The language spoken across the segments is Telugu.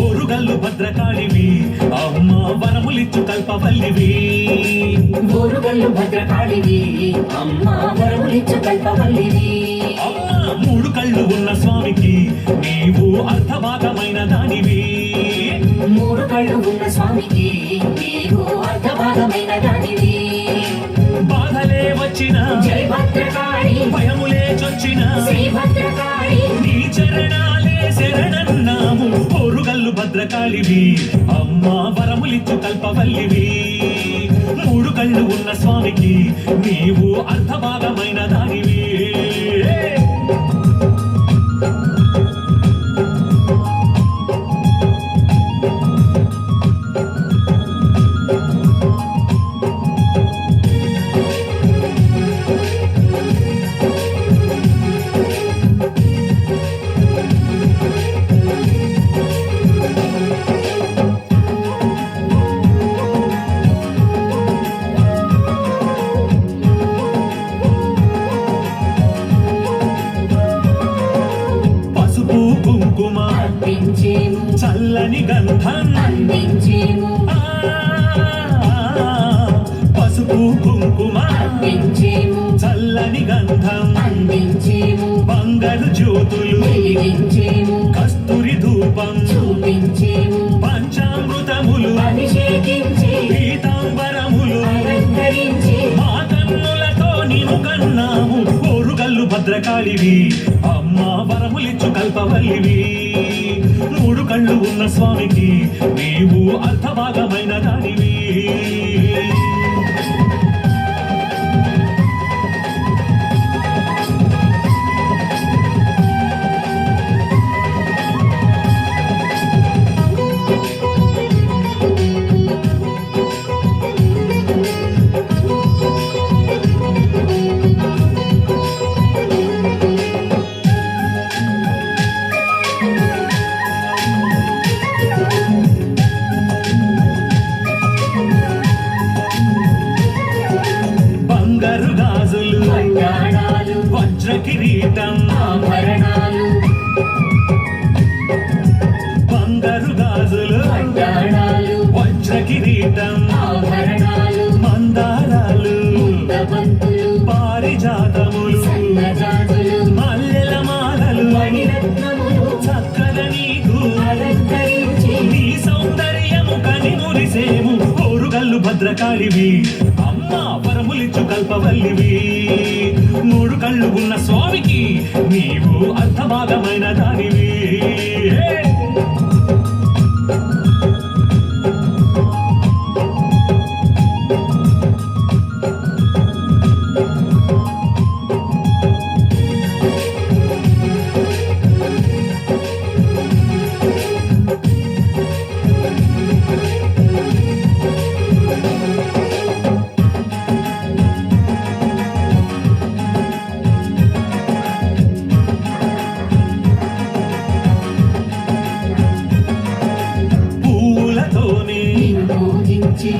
ఓరుగల్లు భద్రకాళివి అమ్మ వరములిచ్చు కల్పవల్లివి. గోరుగల్లు భద్రకాళివి అమ్మ వరములిచ్చు కల్పవల్లివి. అమ్మ మూడు కళ్ళు ఉన్న స్వామికి నీవు అర్ధభాగమైన దానివి. కళ్ళు ఉన్న స్వామికి నీవు అర్ధభాగమైన దానివి బాధలే వచ్చిన జై భద్రకాళి. భయములే చొచ్చిన శ్రీ భద్రకాళి. నీ చరణాలే శరణన్నాము. భద్రకాళివి అమ్మ వరములిచ్చు కల్పవల్లివి. మూడు కళ్ళు ఉన్న స్వామికి నీవు అర్ధభాగమైన దానివి. చల్లని గంధం. పసుపు కుంకుమ. చల్లని గంధం. బంగారు జ్యోతులు. కస్తూరి ధూపం. చూపించేము కోరుగల్లు భద్రకాళివి అమ్మ వరములిచ్చు కల్పవల్లివి. మూడు కళ్ళు ఉన్న స్వామికి నీవు అర్థభాగమైన దానివి. కిరీటం ఆభరణాలు బంగారు గాజులు వజ్ర కిరీటం ఆభరణాలు మందారాలు బంతులు పారిజాతములు సన్నజాజులు మల్లెల మాలలు చక్కగా నీకు నీ సౌందర్యము కని మురిసేము ఓరుగల్లు భద్రకాళివి. అమ్మా వరములిచ్చు కల్పవల్లివి. మూడు కళ్ళు ఉన్న స్వామికి నీవు అర్థభాగమైన దానివి.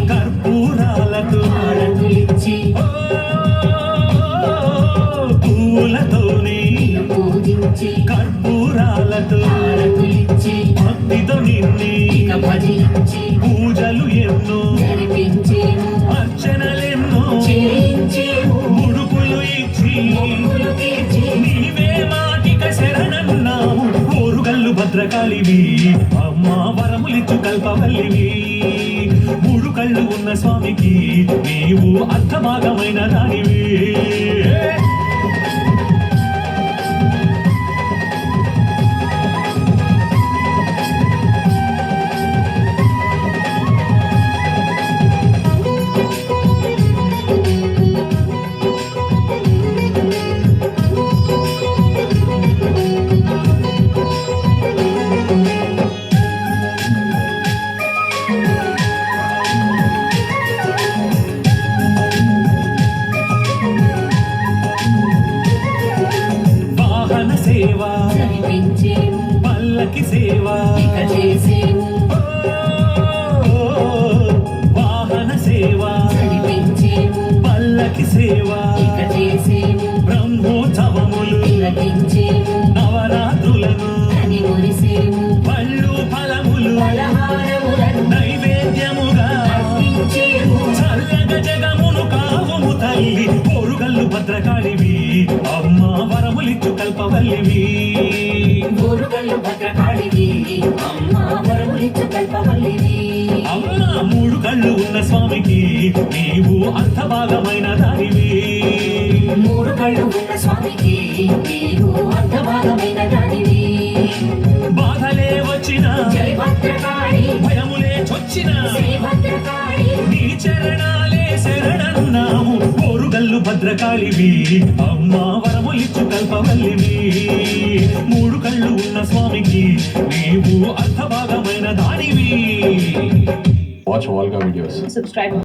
కర్పూరాలతో పూలతోనే భక్తితో నిన్ని పూజలు ఎన్నో అర్చనలెన్నో ముడుపులు ఇచ్చి నీవే మాటిక శరణన్నాము ఓరుగల్లు భద్రకాళివి అమ్మ వరములిచ్చు కల్పవల్లివి. స్వామికి నీవు అర్థమాగమైన దానివి. పల్లకి సేవ. వాహన సేవ. పల్లకి సేవ. బ్రహ్మోత్సవములు. నవరాత్రులను. పళ్ళు ఫలములు. నైవేద్యముగా. చల్లగా జగమును కావము తల్లి. పొరుగల్లు భద్రకాళివి. అమ్మ వరములిచ్చు కల్పవల్లివి. భద్రకాళివి. అమ్మ వరములిచ్చు కల్పవల్లివి. అమ్మ మూడు కళ్ళు ఉన్న స్వామికి నీవు అర్థభాగమైన దానివి మూడు కళ్ళు ఉన్న స్వామికి నీవు అర్ధభాగమైన దానివి భద్రకాళివి అమ్మ వరములిచ్చు కల్పవల్లివి. మూడు కళ్ళు ఉన్న స్వామికి నీవు అర్థభాగమైన దానివి. Watch Volga videos. subscribe.